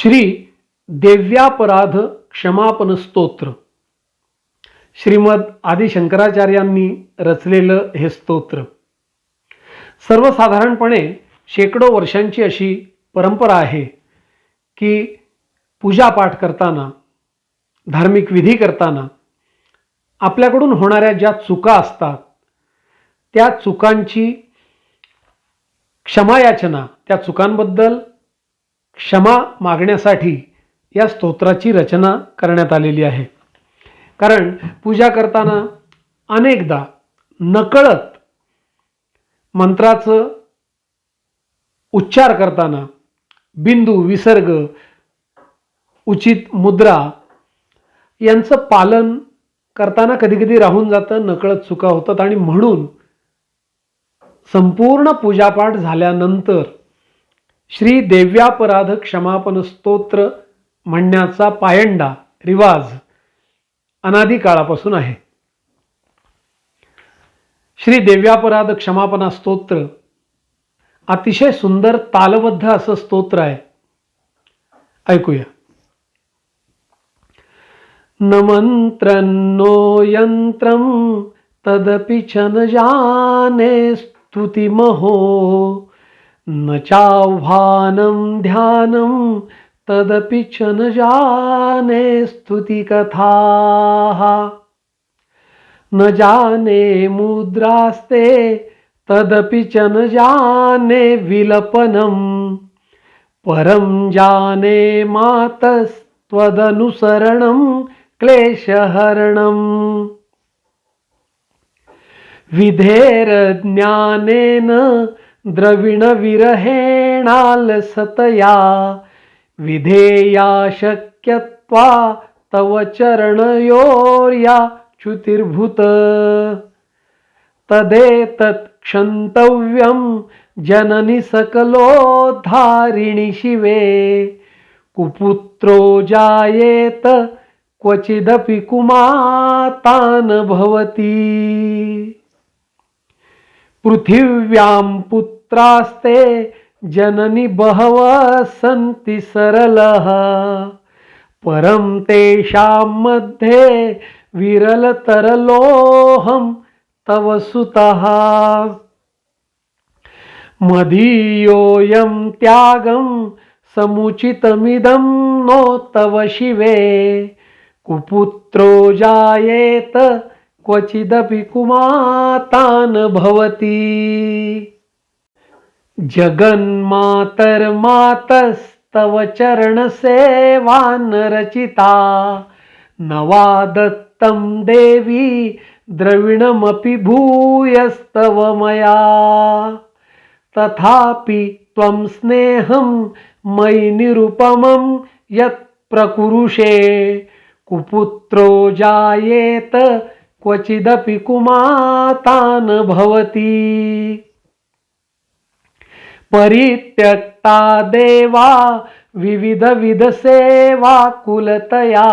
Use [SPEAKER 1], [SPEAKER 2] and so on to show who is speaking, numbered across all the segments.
[SPEAKER 1] श्री देव्यापराध क्षमापन स्तोत्र श्रीमद आदिशंकराचार्यांनी रचलेलं हे स्तोत्र सर्वसाधारणपणे शेकडो वर्षांची अशी परंपरा आहे की पूजापाठ करताना धार्मिक विधी करताना आपल्याकडून होणाऱ्या ज्या चुका असतात त्या चुकांची क्षमायाचना त्या चुकांबद्दल क्षमा मागण्यासाठी या स्तोत्राची रचना करण्यात आलेली आहे कारण पूजा करताना अनेकदा नकळत मंत्राचं उच्चार करताना बिंदू विसर्ग उचित मुद्रा यांचं पालन करताना कधीकधी राहून जातं नकळत चुका होतात आणि म्हणून संपूर्ण पूजापाठ झाल्यानंतर श्री देव्यापराध क्षमापन स्तोत्र म्हणण्याचा पायंडा रिवाज अनादी काळापासून आहे श्री देव्यापराध क्षमापना स्तोत्र अतिशय सुंदर तालबद्ध असं स्तोत्र आहे ऐकूया
[SPEAKER 2] नो यंत्र तदपि छन जाने स्तुतिमहो न चाह्वानं ध्यानं तदपि च न जाने स्तुतिकथाः न जाने मुद्रास्ते तदपि च न जाने विलपनं परं जाने मातस्त्वदनुसरणं क्लेशहरणम् विधेरज्ञानेन द्रविण विरहेणाल सतया विधेया शक्यत्वा तव चरणयोर्या च्युतिर्भूत तदेतत् क्षन्तव्यं जननि सकलोद्धारिणि शिवे कुपुत्रो जायेत क्वचिदपि न भवति पृथिव्यां पुत्रास्ते जननी बहव सन्ति सरलः परं तेषां मध्ये विरलतरलोऽहं तव सुतः मदीयोऽयं त्यागं समुचितमिदं नो तव शिवे कुपुत्रो जायेत क्वचिदपि कुमातान भवती जगन्मातर्मातस्तव चरणसेवान् रचिता न वा दत्तं देवी द्रविणमपि भूयस्तव मया तथापि त्वं स्नेहं मयि निरुपमं यत् प्रकुरुषे कुपुत्रो जायेत क्वचिदपि कुमातान भवती परित्यक्ता देवा सेवा कुलतया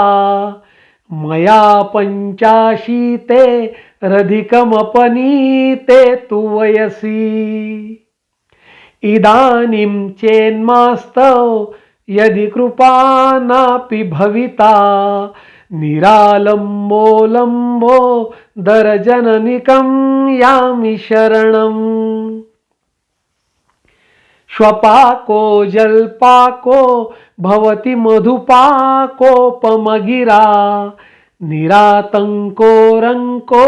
[SPEAKER 2] मया पञ्चाशीते रधिकमपनीते तु वयसि इदानीं चेन्मास्तौ यदि कृपा भविता निरालंबो लंबो दर्जननिकं यामि शरणम् श्वपाको जल्पाको भवति मधुपाकोपमगिरा निरातंको रंको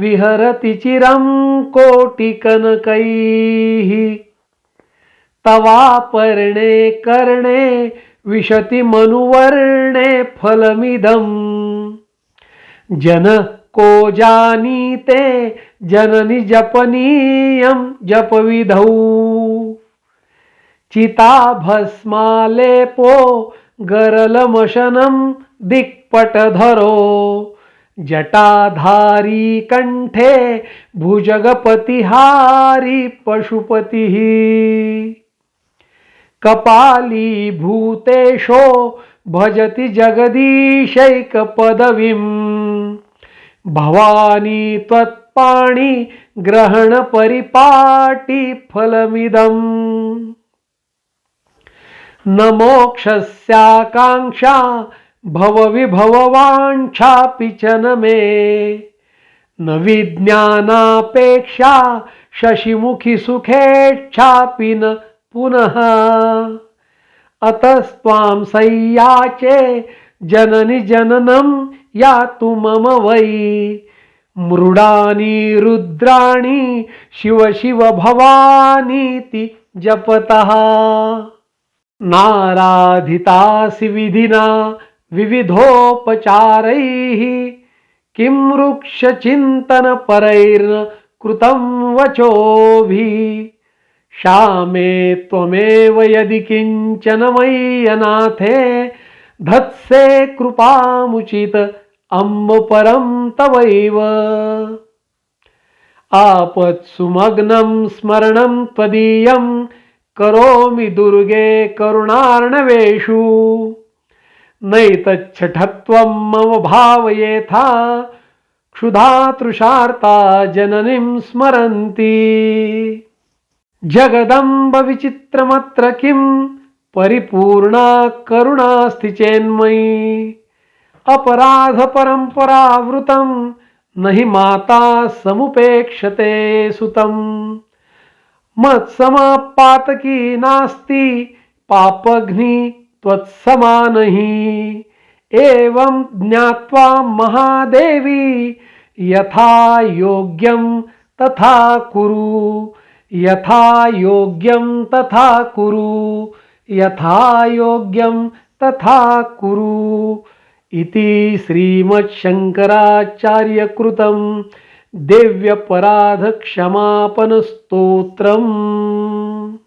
[SPEAKER 2] विहरति चिरं तवा तवापर्णे कर्णे विशति मनुवर्णे फलमिदम् जन को ते जननि जपनीयं जपविधौ लेपो गरलमशनं दिक्पटधरो जटाधारी कंठे भुजगपतिहारी पशुपती कपाली भूतेशो भजति पदविम। भवानी त्वत्पाणि परिपाटी फलमिदम् न मोक्षस्याकाङ्क्षा भवविभववाञ्छापि च न मे न विज्ञानापेक्षा शशिमुखी न पुनः अतस्त्वां सय्याचे जननि जननं यातु मम वै मृडानी रुद्राणी शिव शिव भवानीति जपतः नाराधितासि विधिना विविधोपचारैः किं वृक्षचिन्तनपरैर्न कृतं वचोभिः श्यामे त्वमेव यदि किंचन मयि अनाथे धत्से कृपामुचित अम्ब परम तवैव आपत्सुमग्नं स्मरणं त्वदीयं करोमि दुर्गे करुणार्णवेषु नैतच्छठत्वं मम भावयेथा क्षुधातृषार्ता जननीं स्मरन्ति जगदंब विचित्रमत्र किं परिपूर्णा करुणा चेन्मयी अपराध न नहि माता समुपेक्षते सुतम मत्समापातकी नास्ति पापघ्नी त्वत्समानही एवं ज्ञात्वा महादेवी यथा योग्यम तथा कुरु यथा योग्यम तथा कुरु यथा योग्यम तथा कुरु इति श्रीमच्छङ्कराचार्यकृतं देव्यपराधक्षमापनस्तोत्रम्